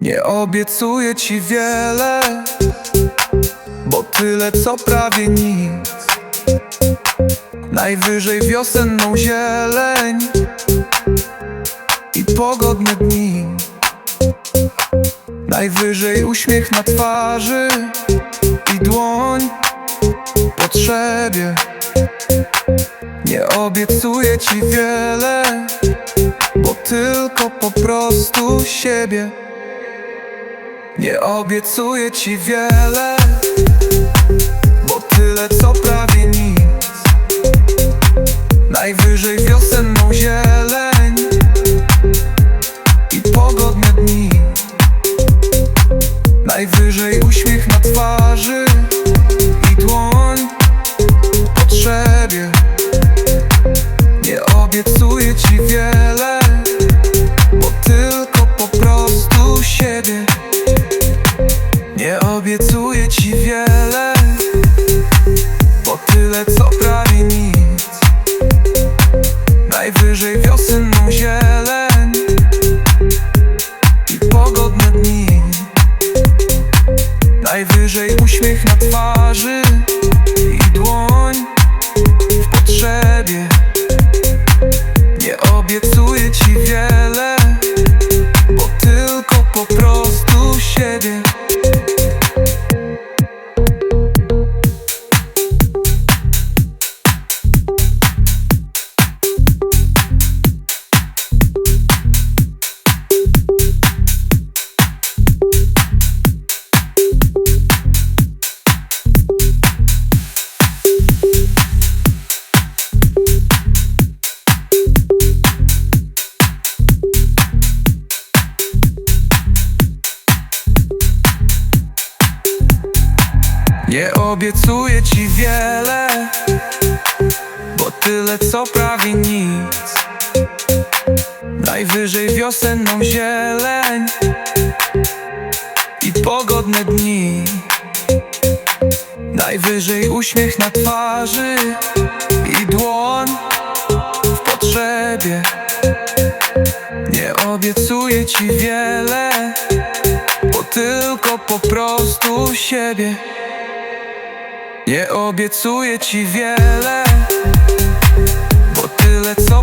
Nie obiecuję ci wiele, bo tyle co prawie nic. Najwyżej wiosenną zieleń i pogodne dni. Najwyżej uśmiech na twarzy i dłoń potrzebie. Nie obiecuję ci wiele, bo tylko po prostu siebie. Nie obiecuję ci wiele, bo tyle co prawie nic. Najwyżej wiosenną zieleń i pogodne dni. Najwyżej uśmiech na twarzy i dłoń potrzebie. Co prawie nic. Najwyżej wiosenną Nie obiecuję ci wiele, bo tyle co prawie nic. Najwyżej wiosenną zieleń i pogodne dni. Najwyżej uśmiech na twarzy i dłoń w potrzebie. Nie obiecuję ci wiele, bo tylko po prostu siebie. Nie obiecuję ci wiele, bo tyle co